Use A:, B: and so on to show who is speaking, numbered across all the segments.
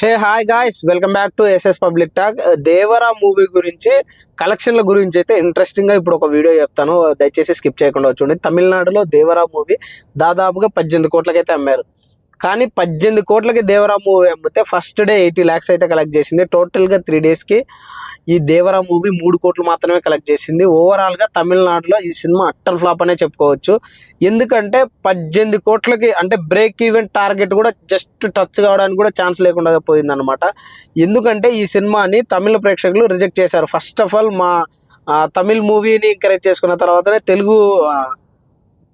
A: Hey hi guys welcome back to S S public talk Devara movie గురించి కలెక్షన్ల గురించి అయితే ఇంట్రెస్టింగ్గా ఇప్పుడు ఒక వీడియో చెప్తాను. Uh, దయచేసి స్కిప్ చేయకుండా చూడండి. తమిళనాడులో దేవరా మూవీ దాదాపుగా పద్దెనిమిది కోట్లకైతే అమ్మారు. కానీ పద్దెనిమిది కోట్లకి దేవరా మూవీ అమ్మితే ఫస్ట్ డే ఎయిటీ ల్యాక్స్ అయితే కలెక్ట్ చేసింది. టోటల్గా త్రీ డేస్కి ఈ దేవరా మూవీ మూడు కోట్లు మాత్రమే కలెక్ట్ చేసింది. ఓవరాల్గా తమిళనాడులో ఈ సినిమా అట్టర్ ఫ్లాప్ అనే చెప్పుకోవచ్చు. ఎందుకంటే పద్దెనిమిది కోట్లకి అంటే బ్రేక్ ఈవెంట్ టార్గెట్ కూడా జస్ట్ టచ్ కావడానికి కూడా ఛాన్స్ లేకుండా పోయింది అనమాట ఎందుకంటే ఈ సినిమాని తమిళ ప్రేక్షకులు రిజెక్ట్ చేశారు. ఫస్ట్ ఆఫ్ ఆల్ మా తమిళ్ మూవీని ఎంకరేజ్ చేసుకున్న తర్వాతనే తెలుగు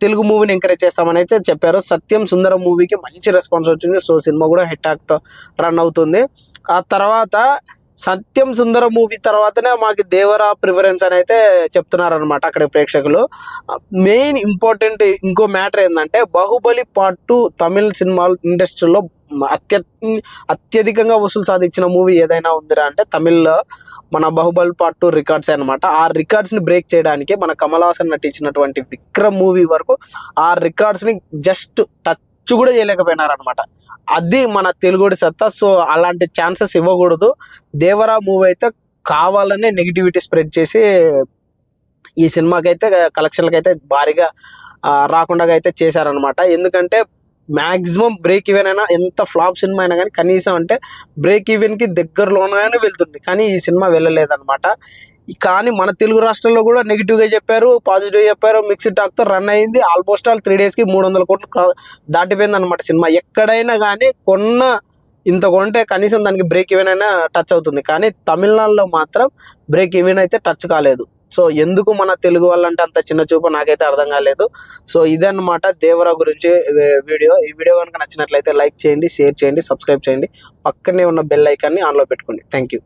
A: తెలుగు మూవీని ఎంకరేజ్ చేస్తామని అయితే చెప్పారు. సత్యం సుందరం మూవీకి మంచి రెస్పాన్స్ వచ్చింది. సో సినిమా కూడా హిట్ టాక్ రన్ అవుతుంది. ఆ తర్వాత సత్యం సుందర మూవీ తర్వాతనే మాకు దేవరా ప్రిఫరెన్స్ అని అయితే చెప్తున్నారు అనమాట అక్కడ ప్రేక్షకులు. మెయిన్ ఇంపార్టెంట్ ఇంకో మ్యాటర్ ఏంటంటే బాహుబలి పార్ట్ టూ తమిళ సినిమా ఇండస్ట్రీలో అత్య అత్యధికంగా వసూలు సాధించిన మూవీ ఏదైనా ఉందిరా అంటే తమిళ్ళో మన బాహుబలి పార్ట్ టూ రికార్డ్స్ అనమాట ఆ రికార్డ్స్ని బ్రేక్ చేయడానికి మన కమల్ హాసన్ నటించినటువంటి విక్రమ్ మూవీ వరకు ఆ రికార్డ్స్ని జస్ట్ టచ్ కూడా చేయలేకపోయినారనమాట అది మన తెలుగుడి సత్తా సో అలాంటి ఛాన్సెస్ ఇవ్వకూడదు. దేవరా మూవీ అయితే కావాలనే నెగిటివిటీ స్ప్రెడ్ చేసి ఈ సినిమాకి అయితే కలెక్షన్లకి అయితే భారీగా రాకుండా అయితే చేశారనమాట ఎందుకంటే మ్యాక్సిమం బ్రేక్ ఈవెన్ అయినా ఎంత ఫ్లాప్ సినిమా అయినా కానీ కనీసం అంటే బ్రేక్ ఈవెన్కి దగ్గరలోనే వెళ్తుంది. కానీ ఈ సినిమా వెళ్ళలేదన్నమాట. కానీ మన తెలుగు రాష్ట్రంలో కూడా నెగిటివ్గా చెప్పారు పాజిటివ్ చెప్పారు మిక్స్డ్ టాక్తో రన్ అయింది. ఆల్మోస్ట్ ఆల్ త్రీ డేస్కి మూడు వందల కోట్లు దాటిపోయింది అనమాట సినిమా. ఎక్కడైనా కానీ కొన్న ఇంత కొంటే కనీసం దానికి బ్రేక్ ఈవెన్ అయినా టచ్ అవుతుంది. కానీ తమిళనాడులో మాత్రం బ్రేక్ ఈవెన్ అయితే టచ్ కాలేదు. సో ఎందుకు మన తెలుగు వాళ్ళంటే అంత చిన్న చూపు నాకైతే అర్థం కాలేదు. సో ఇదన్నమాట దేవరా గురించి వీడియో. ఈ వీడియో కనుక నచ్చినట్లయితే లైక్ చేయండి షేర్ చేయండి సబ్స్క్రైబ్ చేయండి. పక్కనే ఉన్న బెల్ ఐకాన్ని ఆన్లో పెట్టుకోండి. Thank you